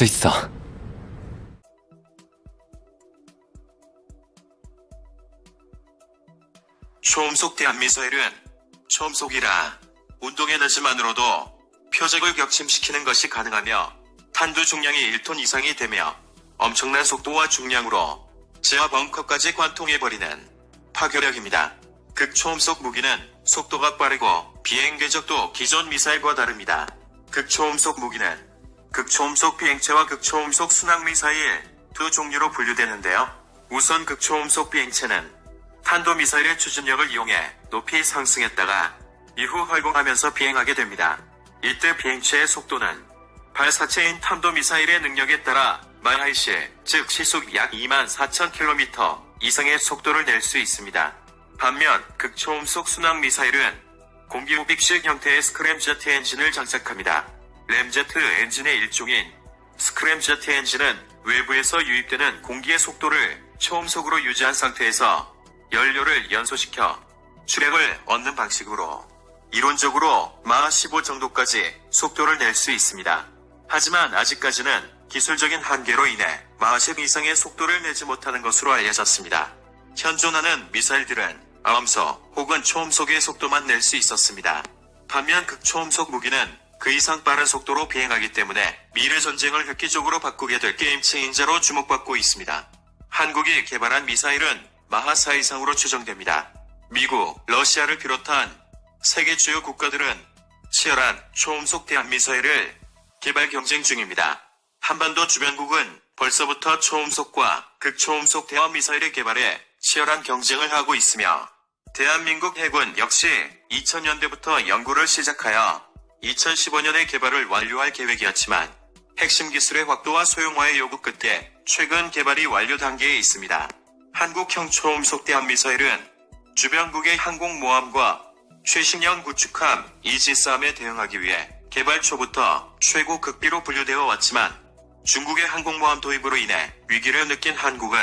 수 있어. 초음속 대한미사일은 초음속이라 운동 에너지만으로도 표적을 격침시키는 것이 가능하며 탄두 중량이 1톤 이상이 되며 엄청난 속도와 중량으로 지하 벙커까지 관통해버리는 파괴력입니다. 극초음속 무기는 속도가 빠르고 비행 궤적도 기존 미사일과 다릅니다. 극초음속 무기는 극초음속 비행체와 극초음속 순항 미사일 두 종류로 분류되는데요. 우선 극초음속 비행체는 탄도미사일의 추진력을 이용해 높이 상승했다가 이후 활공하면서 비행하게 됩니다. 이때 비행체의 속도는 발사체인 탄도미사일의 능력에 따라 마하이시, 즉 시속 약 2만 4천 킬로미터 이상의 속도를 낼 수 있습니다. 반면 극초음속 순항 미사일은 공기호빅식 형태의 스크램제트 엔진을 장착합니다. 램제트 엔진의 일종인 스크램제트 엔진은 외부에서 유입되는 공기의 속도를 초음속으로 유지한 상태에서 연료를 연소시켜 추력을 얻는 방식으로 이론적으로 마하 15 정도까지 속도를 낼 수 있습니다. 하지만 아직까지는 기술적인 한계로 인해 마하 10 이상의 속도를 내지 못하는 것으로 알려졌습니다. 현존하는 미사일들은 암소 혹은 초음속의 속도만 낼 수 있었습니다. 반면 극초음속 무기는 그 이상 빠른 속도로 비행하기 때문에 미래 전쟁을 획기적으로 바꾸게 될 게임 체인저로 주목받고 있습니다. 한국이 개발한 미사일은 마하 4 이상으로 추정됩니다. 미국, 러시아를 비롯한 세계 주요 국가들은 치열한 초음속 대한미사일을 개발 경쟁 중입니다. 한반도 주변국은 벌써부터 초음속과 극초음속 대한미사일의 개발에 치열한 경쟁을 하고 있으며 대한민국 해군 역시 2000년대부터 연구를 시작하여 2015년에 개발을 완료할 계획이었지만 핵심 기술의 확도와 소형화의 요구 끝에 최근 개발이 완료 단계에 있습니다. 한국형 초음속 대한 미사일은 주변국의 항공모함과 최신형 구축함 이지스함에 대응하기 위해 개발 초부터 최고 극비로 분류되어 왔지만 중국의 항공모함 도입으로 인해 위기를 느낀 한국은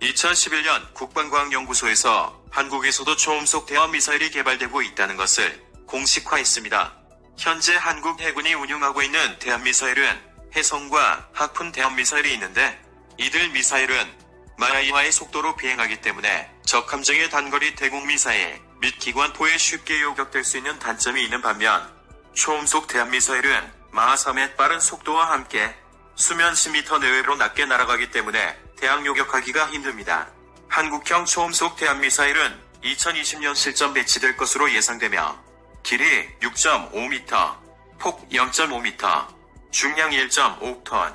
2011년 국방과학연구소에서 한국에서도 초음속 대한미사일이 개발되고 있다는 것을 공식화했습니다. 현재 한국 해군이 운용하고 있는 대한미사일은 해성과 하푼 대한미사일이 있는데 이들 미사일은 마하이와의 속도로 비행하기 때문에 적 함정의 단거리 대공 미사일 및 기관포에 쉽게 요격될 수 있는 단점이 있는 반면 초음속 대한미사일은 마하 3의 빠른 속도와 함께 수면 10m 내외로 낮게 날아가기 때문에 대항 요격하기가 힘듭니다. 한국형 초음속 대한미사일은 2020년 실전 배치될 것으로 예상되며 길이 6.5m, 폭 0.5m, 중량 1.5톤,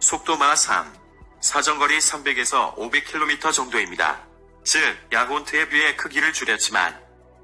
속도 마 3, 사정거리 300에서 500km 정도입니다. 즉, 야곤트에 비해 크기를 줄였지만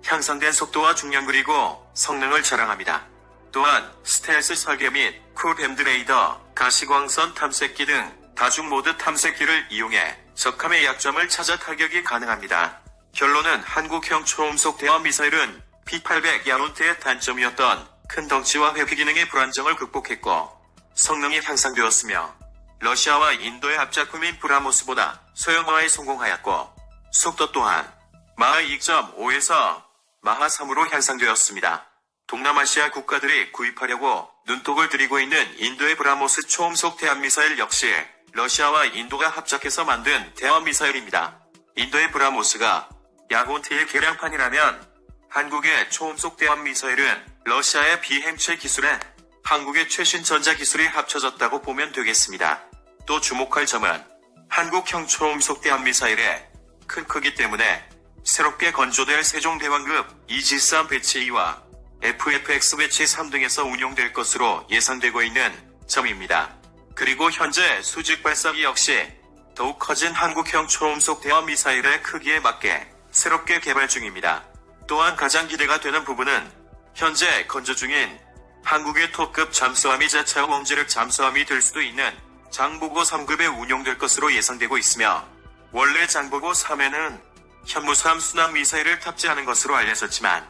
향상된 속도와 중량 그리고 성능을 자랑합니다. 또한 스텔스 설계 및 쿨밴드 레이더, 가시광선 탐색기 등 다중 모드 탐색기를 이용해 적함의 약점을 찾아 타격이 가능합니다. 결론은 한국형 초음속 대화 미사일은 P-800 야론트의 단점이었던 큰 덩치와 회피 기능의 불안정을 극복했고 성능이 향상되었으며 러시아와 인도의 합작품인 브라모스보다 소형화에 성공하였고 속도 또한 마하 2.5에서 마하 3으로 향상되었습니다. 동남아시아 국가들이 구입하려고 눈독을 들이고 있는 인도의 브라모스 초음속 대한미사일 역시 러시아와 인도가 합작해서 만든 대한미사일입니다. 인도의 브라모스가 야곤트의 개량판이라면 한국의 초음속 대한미사일은 러시아의 비행체 기술에 한국의 최신 전자 기술이 합쳐졌다고 보면 되겠습니다. 또 주목할 점은 한국형 초음속 대한미사일의 큰 크기 때문에 새롭게 건조될 세종대왕급 이지스함 배치 2와 FFX 배치 3 등에서 운용될 것으로 예상되고 있는 점입니다. 그리고 현재 수직 발사기 역시 더욱 커진 한국형 초음속 대한미사일의 크기에 맞게 새롭게 개발 중입니다. 또한 가장 기대가 되는 부분은 현재 건조 중인 한국의 토급 잠수함이 자차용 원자력 잠수함이 될 수도 있는 장보고 3급에 운용될 것으로 예상되고 있으며 원래 장보고 3에는 현무삼 순항 미사일을 탑재하는 것으로 알려졌지만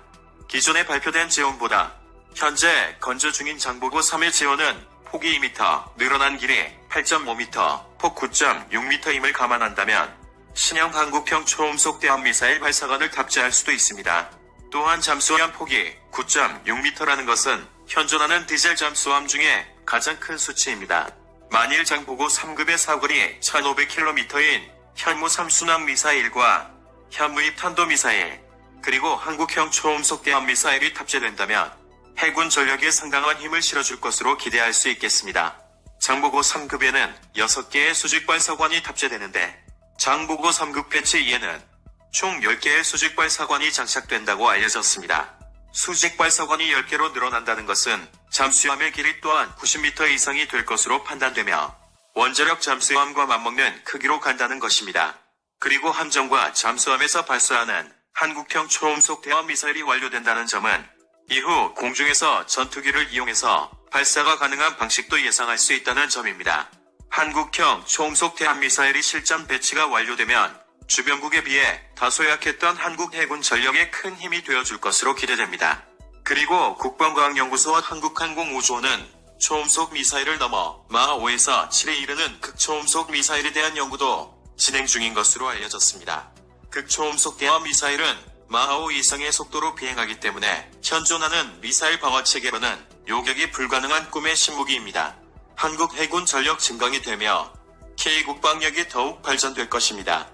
기존에 발표된 재원보다 현재 건조 중인 장보고 3의 재원은 폭이 2m, 늘어난 길이 8.5m, 폭 9.6m임을 감안한다면 신형 한국형 초음속 대한미사일 발사관을 탑재할 수도 있습니다. 또한 잠수함 폭이 9.6m라는 것은 현존하는 디젤 잠수함 중에 가장 큰 수치입니다. 만일 장보고 3급의 사거리 1500km인 현무 3순항 미사일과 현무입 탄도미사일, 그리고 한국형 초음속 대함 미사일이 탑재된다면 해군 전력에 상당한 힘을 실어줄 것으로 기대할 수 있겠습니다. 장보고 3급에는 6개의 수직 발사관이 탑재되는데 장보고 3급 배치 2에는 총 10개의 수직 발사관이 장착된다고 알려졌습니다. 수직 발사관이 10개로 늘어난다는 것은 잠수함의 길이 또한 90m 이상이 될 것으로 판단되며 원자력 잠수함과 맞먹는 크기로 간다는 것입니다. 그리고 함정과 잠수함에서 발사하는 한국형 초음속 대함 미사일이 완료된다는 점은 이후 공중에서 전투기를 이용해서 발사가 가능한 방식도 예상할 수 있다는 점입니다. 한국형 초음속 대함 미사일이 실전 배치가 완료되면 주변국에 비해 다소 약했던 한국 해군 전력에 큰 힘이 되어줄 것으로 기대됩니다. 그리고 국방과학연구소와 한국항공우주원은 초음속 미사일을 넘어 마하 5에서 7에 이르는 극초음속 미사일에 대한 연구도 진행 중인 것으로 알려졌습니다. 극초음속 대함 미사일은 마하 5 이상의 속도로 비행하기 때문에 현존하는 미사일 방어 체계로는 요격이 불가능한 꿈의 신무기입니다. 한국 해군 전력 증강이 되며 K 국방력이 더욱 발전될 것입니다.